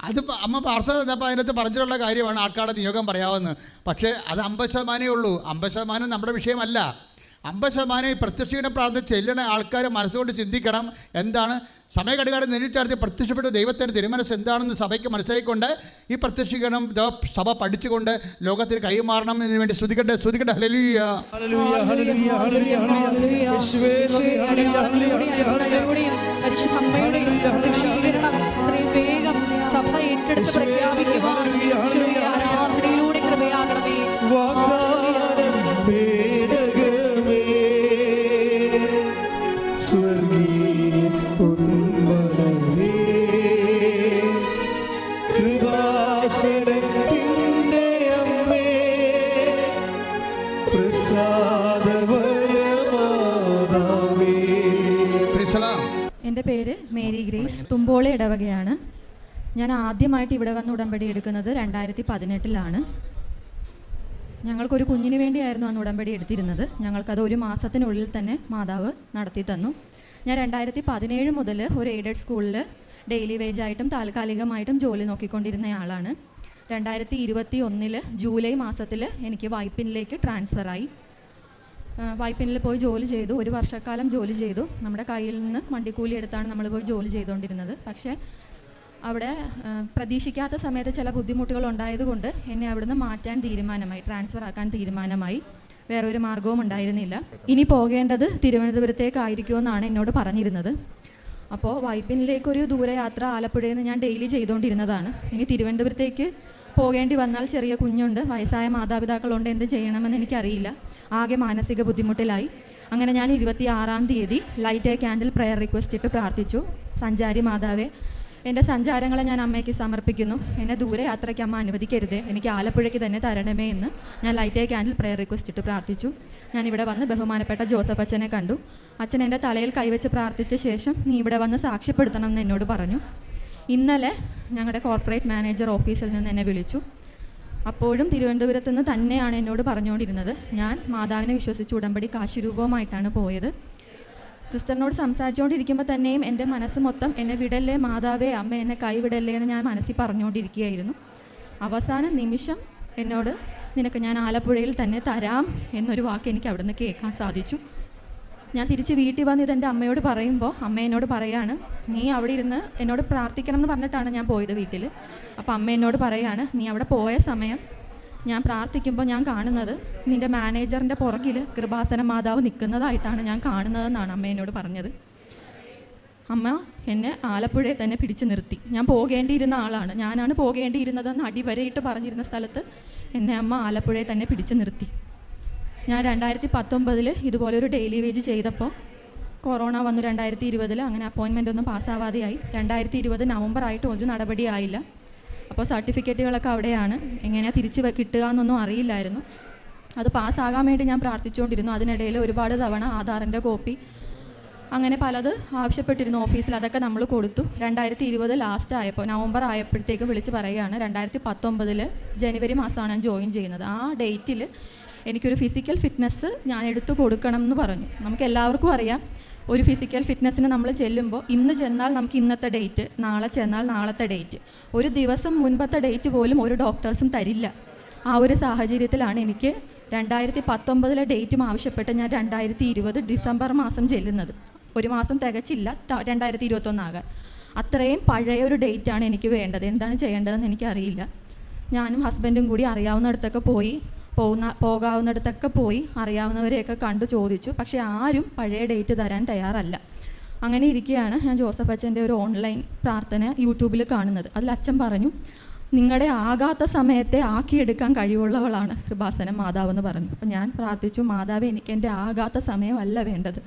അത് അമ്മ പാർത്ഥ തന്നപ്പോൾ അതിനകത്ത് പറഞ്ഞിട്ടുള്ള കാര്യമാണ് ആൾക്കാരുടെ നിയോഗം പറയാമെന്ന് പക്ഷേ അത് അമ്പത് ശതമാനമേ ഉള്ളൂ. അമ്പത് ശതമാനം നമ്മുടെ വിഷയമല്ല. അമ്പത് ശതമാനം ഈ പ്രത്യക്ഷയുടെ പ്രാർത്ഥന ചെല്ലണ ആൾക്കാർ മനസ്സുകൊണ്ട് ചിന്തിക്കണം. എന്താണ്? സമയഘടികാരം നെല്ലിച്ചാർത്തി പ്രത്യക്ഷപ്പെട്ട ദൈവത്തിന്റെ തിരുമനസ് എന്താണെന്ന് സഭയ്ക്ക് മനസ്സിലാക്കിക്കൊണ്ട് ഈ പ്രത്യക്ഷീകരണം ദ- സഭ പഠിച്ചുകൊണ്ട് ലോകത്തിന് കൈമാറണം എന്നതിന് വേണ്ടി ശ്രുതിക്കട്ടെ ശ്രുതിക്കട്ടെ ഹല്ലേലൂയ. ഹല്ലേലൂയ ഏറ്റെടുത്ത് പ്രഖ്യാപിക്കുവാൻ ആരാധനയിലൂടെ കൃപയാകണമേ. എന്റെ പേര് മേരി ഗ്രേസ്. തുമ്പോളി ഇടവകയാണ്. ഞാൻ ആദ്യമായിട്ട് ഇവിടെ വന്ന് ഉടമ്പടി എടുക്കുന്നത് രണ്ടായിരത്തി പതിനെട്ടിലാണ് ഞങ്ങൾക്കൊരു കുഞ്ഞിന് വേണ്ടിയായിരുന്നു അന്ന് ഉടമ്പടി എടുത്തിരുന്നത്. ഞങ്ങൾക്കത് ഒരു മാസത്തിനുള്ളിൽ തന്നെ മാതാവ് നടത്തി തന്നു. ഞാൻ രണ്ടായിരത്തി പതിനേഴ് മുതൽ ഒരു എയ്ഡഡ് സ്കൂളിൽ ഡെയിലി വേജായിട്ടും താൽക്കാലികമായിട്ടും ജോലി നോക്കിക്കൊണ്ടിരുന്നയാളാണ്. രണ്ടായിരത്തി ഇരുപത്തി ഒന്നിൽ ജൂലൈ മാസത്തിൽ എനിക്ക് വൈപ്പിനിലേക്ക് ട്രാൻസ്ഫറായി. വൈപ്പിനിൽ പോയി ജോലി ചെയ്തു. ഒരു വർഷക്കാലം ജോലി ചെയ്തു. നമ്മുടെ കയ്യിൽ നിന്ന് വണ്ടിക്കൂലി എടുത്താണ് നമ്മൾ പോയി ജോലി ചെയ്തുകൊണ്ടിരുന്നത് പക്ഷേ അവിടെ പ്രതീക്ഷിക്കാത്ത സമയത്ത് ചില ബുദ്ധിമുട്ടുകൾ ഉണ്ടായതുകൊണ്ട് എന്നെ അവിടുന്ന് മാറ്റാൻ തീരുമാനമായി ട്രാൻസ്ഫർ ആക്കാൻ തീരുമാനമായി. വേറെ ഒരു മാർഗവും ഉണ്ടായിരുന്നില്ല. ഇനി പോകേണ്ടത് തിരുവനന്തപുരത്തേക്കായിരിക്കുമെന്നാണ് എന്നോട് പറഞ്ഞിരുന്നത്. അപ്പോൾ വൈപ്പിനിലേക്കൊരു ദൂരയാത്ര ആലപ്പുഴയിൽ നിന്ന് ഞാൻ ഡെയിലി ചെയ്തുകൊണ്ടിരുന്നതാണ് ഇനി തിരുവനന്തപുരത്തേക്ക് പോകേണ്ടി വന്നാൽ ചെറിയ കുഞ്ഞുണ്ട് വയസ്സായ മാതാപിതാക്കളുണ്ട് എന്ത് ചെയ്യണമെന്ന് എനിക്കറിയില്ല. ആകെ മാനസിക ബുദ്ധിമുട്ടിലായി. അങ്ങനെ ഞാൻ ഇരുപത്തി ആറാം തീയതി light a candle prayer request ഇട്ട് പ്രാർത്ഥിച്ചു. സഞ്ചാരി മാതാവേ എന്റെ സഞ്ചാരങ്ങളെ ഞാൻ അമ്മയ്ക്ക് സമർപ്പിക്കുന്നു. എന്നെ ദൂരയാത്രയ്ക്ക് അമ്മ അനുവദിക്കരുതേ. എനിക്ക് ആലപ്പുഴയ്ക്ക് തന്നെ തരണമേ എന്ന് ഞാൻ light a candle prayer request ഇട്ട് പ്രാർത്ഥിച്ചു. ഞാൻ ഇവിടെ വന്ന് ബഹുമാനപ്പെട്ട ജോസഫ് അച്ഛനെ കണ്ടു. അച്ഛൻ എന്റെ തലയിൽ കൈവച്ച് പ്രാർത്ഥിച്ച ശേഷം നീ ഇവിടെ വന്ന് സാക്ഷ്യപ്പെടുത്തണം എന്ന് എന്നോട് പറഞ്ഞു. ഇന്നലെ ഞങ്ങളുടെ കോർപ്പറേറ്റ് മാനേജർ ഓഫീസിൽ നിന്ന് എന്നെ വിളിച്ചു. അപ്പോഴും തിരുവനന്തപുരത്ത് നിന്ന് തന്നെയാണ് എന്നോട് പറഞ്ഞുകൊണ്ടിരുന്നത്. ഞാൻ മാതാവിനെ വിശ്വസിച്ച് ഉടമ്പടി കാശുരൂപവുമായിട്ടാണ് പോയത്. സിസ്റ്ററിനോട് സംസാരിച്ചുകൊണ്ടിരിക്കുമ്പോൾ തന്നെയും എന്റെ മനസ്സ് മൊത്തം എന്നെ വിടല്ലേ മാതാവേ അമ്മ എന്നെ കൈവിടല്ലേ എന്ന് ഞാൻ മനസ്സിൽ പറഞ്ഞുകൊണ്ടിരിക്കുകയായിരുന്നു. അവസാന നിമിഷം എന്നോട് നിനക്ക് ഞാൻ ആലപ്പുഴയിൽ തന്നെ തരാം എന്നൊരു വാക്ക് എനിക്ക് അവിടുന്ന് കേൾക്കാൻ സാധിച്ചു. ഞാൻ തിരിച്ച് വീട്ടിൽ വന്ന് ഇതെന്റെ അമ്മയോട് പറയുമ്പോൾ അമ്മ എന്നോട് പറയാണ് നീ അവിടെ ഇരുന്ന് എന്നോട് പ്രാർത്ഥിക്കണം എന്ന് പറഞ്ഞിട്ടാണ് ഞാൻ പോയത് വീട്ടിൽ അപ്പോൾ അമ്മ എന്നോട് പറയാണ് നീ അവിടെ പോയ സമയം ഞാൻ പ്രാർത്ഥിക്കുമ്പോൾ ഞാൻ കാണുന്നത് നിന്റെ മാനേജറിന്റെ പുറകിൽ കൃപാസന മാതാവ് നിൽക്കുന്നതായിട്ടാണ് ഞാൻ കാണുന്നതെന്നാണ് അമ്മ എന്നോട് പറഞ്ഞത്. അമ്മ എന്നെ ആലപ്പുഴയിൽ തന്നെ പിടിച്ചു നിർത്തി. ഞാൻ പോകേണ്ടിയിരുന്ന ആളാണ്. ഞാനാണ് പോകേണ്ടിയിരുന്നതെന്ന് അടിവരയിട്ട് പറഞ്ഞിരുന്ന സ്ഥലത്ത് എന്നെ അമ്മ ആലപ്പുഴയിൽ തന്നെ പിടിച്ചു നിർത്തി. ഞാൻ രണ്ടായിരത്തി പത്തൊമ്പതിൽ ഇതുപോലെ ഒരു ഡെയിലി വേജ് ചെയ്തപ്പോൾ കൊറോണ വന്നു. രണ്ടായിരത്തി ഇരുപതിൽ അങ്ങനെ അപ്പോയിൻമെന്റ് ഒന്നും പാസ്സാവാതെയായി രണ്ടായിരത്തി ഇരുപത് നവംബർ ആയിട്ട് ഒരു നടപടിയായില്ല. അപ്പോൾ സർട്ടിഫിക്കറ്റുകളൊക്കെ അവിടെയാണ്. എങ്ങനെയാണ് തിരിച്ച് കിട്ടുക എന്നൊന്നും അറിയില്ലായിരുന്നു. അത് പാസ്സാകാൻ വേണ്ടി ഞാൻ പ്രാർത്ഥിച്ചുകൊണ്ടിരുന്നു. അതിനിടയിൽ ഒരുപാട് തവണ ആധാറിന്റെ കോപ്പി അങ്ങനെ പലത് ആവശ്യപ്പെട്ടിരുന്നു ഓഫീസിൽ. അതൊക്കെ നമ്മൾ കൊടുത്തു. രണ്ടായിരത്തി ഇരുപത് ലാസ്റ്റ് ആയപ്പോൾ നവംബർ ആയപ്പോഴത്തേക്ക് വിളിച്ച് പറയുകയാണ് രണ്ടായിരത്തി പത്തൊമ്പതിൽ ജനുവരി മാസമാണ് ഞാൻ ജോയിൻ ചെയ്യുന്നത്. ആ ഡേറ്റിൽ എനിക്കൊരു ഫിസിക്കൽ ഫിറ്റ്നസ് ഞാൻ എടുത്തു കൊടുക്കണം എന്ന് പറഞ്ഞു. നമുക്ക് എല്ലാവർക്കും അറിയാം. ഒരു ഫിസിക്കൽ ഫിറ്റ്നസ്സിന് നമ്മൾ ചെല്ലുമ്പോൾ ഇന്ന് ചെന്നാൽ നമുക്ക് ഇന്നത്തെ ഡേറ്റ് നാളെ ചെന്നാൽ നാളത്തെ ഡേറ്റ് ഒരു ദിവസം മുൻപത്തെ ഡേറ്റ് പോലും ഒരു ഡോക്ടേഴ്സും തരില്ല. ആ ഒരു സാഹചര്യത്തിലാണ് എനിക്ക് രണ്ടായിരത്തി പത്തൊമ്പതിലെ ഡേറ്റും ആവശ്യപ്പെട്ട് ഞാൻ രണ്ടായിരത്തി ഇരുപത് ഡിസംബർ മാസം ചെല്ലുന്നത്. ഒരു മാസം തികച്ചില്ല രണ്ടായിരത്തി ഇരുപത്തൊന്നാകാൻ അത്രയും പഴയ ഒരു ഡേറ്റാണ് എനിക്ക് വേണ്ടത്. എന്താണ് ചെയ്യേണ്ടതെന്ന് എനിക്കറിയില്ല. ഞാനും ഹസ്ബൻഡും കൂടി അറിയാവുന്നിടത്തൊക്കെ പോയി പോകുന്ന പോകാവുന്നിടത്തൊക്കെ പോയി അറിയാവുന്നവരെയൊക്കെ കണ്ടു ചോദിച്ചു. പക്ഷേ ആരും പഴയ ഡേറ്റ് തരാൻ തയ്യാറല്ല. അങ്ങനെ ഇരിക്കുകയാണ് ഞാൻ ജോസഫ് അച്ഛന്റെ ഒരു ഓൺലൈൻ പ്രാർത്ഥന യൂട്യൂബിൽ കാണുന്നത്. അതിൽ അച്ഛൻ പറഞ്ഞു നിങ്ങളുടെ ആകാത്ത സമയത്തെ ആക്കിയെടുക്കാൻ കഴിവുള്ളവളാണ് കൃപാസനം മാതാവ് എന്ന് പറഞ്ഞു. അപ്പം ഞാൻ പ്രാർത്ഥിച്ചു മാതാവ് എനിക്ക് എന്റെ ആകാത്ത സമയമല്ല വേണ്ടത്.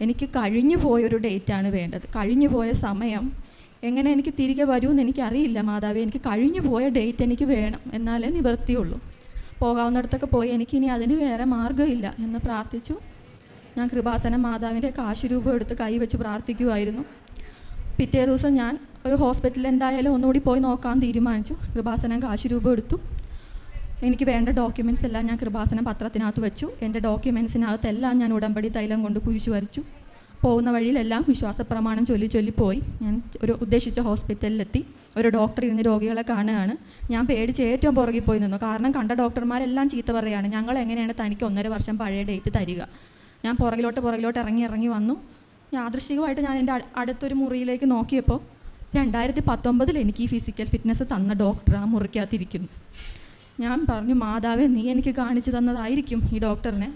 എനിക്ക് കഴിഞ്ഞു പോയൊരു ഡേറ്റാണ് വേണ്ടത്. കഴിഞ്ഞു പോയ സമയം എങ്ങനെ എനിക്ക് തിരികെ വരുമെന്ന് എനിക്കറിയില്ല മാതാവ്. എനിക്ക് കഴിഞ്ഞു പോയ ഡേറ്റ് എനിക്ക് വേണം. എന്നാലേ നിവൃത്തിയുള്ളൂ. പോകാവുന്നിടത്തൊക്കെ പോയി എനിക്കിനി അതിന് വേറെ മാർഗമില്ല എന്ന് പ്രാർത്ഥിച്ചു. ഞാൻ കൃപാസന മാതാവിന്റെ കാശുരൂപം എടുത്ത് കൈവച്ച് പ്രാർത്ഥിക്കുമായിരുന്നു പിറ്റേ ദിവസം ഞാൻ ഒരു ഹോസ്പിറ്റലിൽ എന്തായാലും ഒന്നുകൂടി പോയി നോക്കാൻ തീരുമാനിച്ചു. കൃപാസനം കാശുരൂപം എടുത്തു. എനിക്ക് വേണ്ട ഡോക്യുമെൻസ് എല്ലാം ഞാൻ കൃപാസനം പത്രത്തിനകത്ത് വെച്ചു. എന്റെ ഡോക്യുമെൻസിനകത്തെല്ലാം ഞാൻ ഉടമ്പടി തൈലം കൊണ്ട് കുഴിച്ചു വരച്ചു. പോകുന്ന വഴിയിലെല്ലാം വിശ്വാസ പ്രമാണം ചൊല്ലി ചൊല്ലി പോയി. ഞാൻ ഒരു ഉദ്ദേശിച്ച ഹോസ്പിറ്റലിലെത്തി. ഒരു ഡോക്ടർ ഇരുന്ന് രോഗികളെ കാണുകയാണ്. ഞാൻ പേടിച്ച് ഏറ്റവും പുറകിൽ പോയി നിന്നു. കാരണം കണ്ട ഡോക്ടർമാരെല്ലാം ചീത്ത പറയുകയാണ് ഞങ്ങൾ എങ്ങനെയാണ് തനിക്ക് ഒന്നര വർഷം പഴയ ഡേറ്റ് തരിക? ഞാൻ പുറകിലോട്ട് പുറകിലോട്ട് ഇറങ്ങി ഇറങ്ങി വന്നു. യാദൃശികമായിട്ട് ഞാൻ എന്റെ അടുത്തൊരു മുറിയിലേക്ക് നോക്കിയപ്പോൾ രണ്ടായിരത്തി പത്തൊമ്പതിൽ എനിക്ക് ഈ ഫിസിക്കൽ ഫിറ്റ്നസ് തന്ന ഡോക്ടർ ആ മുറിക്കകത്തിരിക്കുന്നു ഞാൻ പറഞ്ഞു മാതാവേ നീ എനിക്ക് കാണിച്ചു തന്നതായിരിക്കും ഈ ഡോക്ടറിനെ.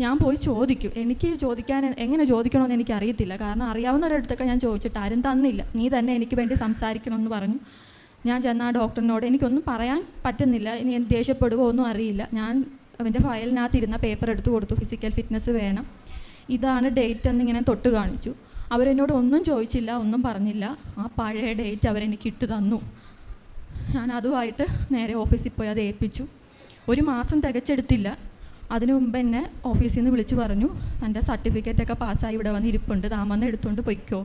ഞാൻ പോയി ചോദിക്കും. എനിക്ക് ചോദിക്കാൻ എങ്ങനെ ചോദിക്കണമെന്ന് എനിക്ക് അറിയത്തില്ല കാരണം അറിയാവുന്നവരടുത്തൊക്കെ ഞാൻ ചോദിച്ചിട്ട് ആരും തന്നില്ല. നീ തന്നെ എനിക്ക് വേണ്ടി സംസാരിക്കണമെന്ന് പറഞ്ഞു. ഞാൻ ചെന്ന ആ ഡോക്ടറിനോട് എനിക്കൊന്നും പറയാൻ പറ്റുന്നില്ല. ഇനി ദേഷ്യപ്പെടുവോ ഒന്നും അറിയില്ല. ഞാൻ അവന്റെ ഫയലിനകത്ത് ഇരുന്ന പേപ്പർ എടുത്തു കൊടുത്തു. ഫിസിക്കൽ ഫിറ്റ്നസ് വേണം. ഇതാണ് ഡേറ്റ് എന്നിങ്ങനെ തൊട്ട് കാണിച്ചു. അവരെന്നോട് ഒന്നും ചോദിച്ചില്ല ഒന്നും പറഞ്ഞില്ല. ആ പഴയ ഡേറ്റ് അവരെനിക്ക് ഇട്ട് തന്നു. ഞാൻ അതുമായിട്ട് നേരെ ഓഫീസിൽ പോയി അത് ഏൽപ്പിച്ചു. ഒരു മാസം തികച്ചെടുത്തില്ല. അതിനു മുമ്പ് എന്നെ ഓഫീസിൽ നിന്ന് വിളിച്ചു പറഞ്ഞു എന്റെ സർട്ടിഫിക്കറ്റൊക്കെ പാസ്സായി ഇവിടെ വന്ന് ഇരിപ്പുണ്ട് താമന്ന് എടുത്തുകൊണ്ട് പൊയ്ക്കോ.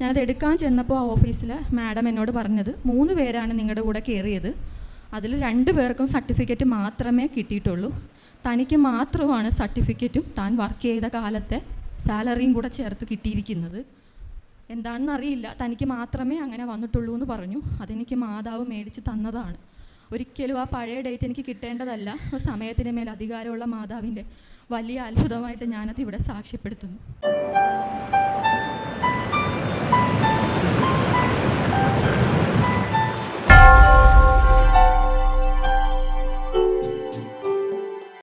ഞാനത് എടുക്കാൻ ചെന്നപ്പോൾ ആ ഓഫീസിൽ മാഡം എന്നോട് പറഞ്ഞത് മൂന്ന് പേരാണ് നിങ്ങളുടെ കൂടെ കയറിയത് അതിൽ രണ്ട് പേർക്കും സർട്ടിഫിക്കറ്റ് മാത്രമേ കിട്ടിയിട്ടുള്ളൂ. തനിക്ക് മാത്രമാണ് സർട്ടിഫിക്കറ്റും താൻ വർക്ക് ചെയ്ത കാലത്തെ സാലറിയും കൂടെ ചേർത്ത് കിട്ടിയിരിക്കുന്നത്. എന്താണെന്ന് അറിയില്ല തനിക്ക് മാത്രമേ അങ്ങനെ വന്നിട്ടുള്ളൂ എന്ന് പറഞ്ഞു. അതെനിക്ക് മാതാവ് മേടിച്ച് തന്നതാണ്. ഒരിക്കലും ആ പഴയ ഡേറ്റ് എനിക്ക് കിട്ടേണ്ടതല്ല. സമയത്തിന് മേൽ അധികാരമുള്ള മാതാവിന്റെ വലിയ അത്ഭുതമായിട്ട് ഞാനത് ഇവിടെ സാക്ഷ്യപ്പെടുത്തുന്നു.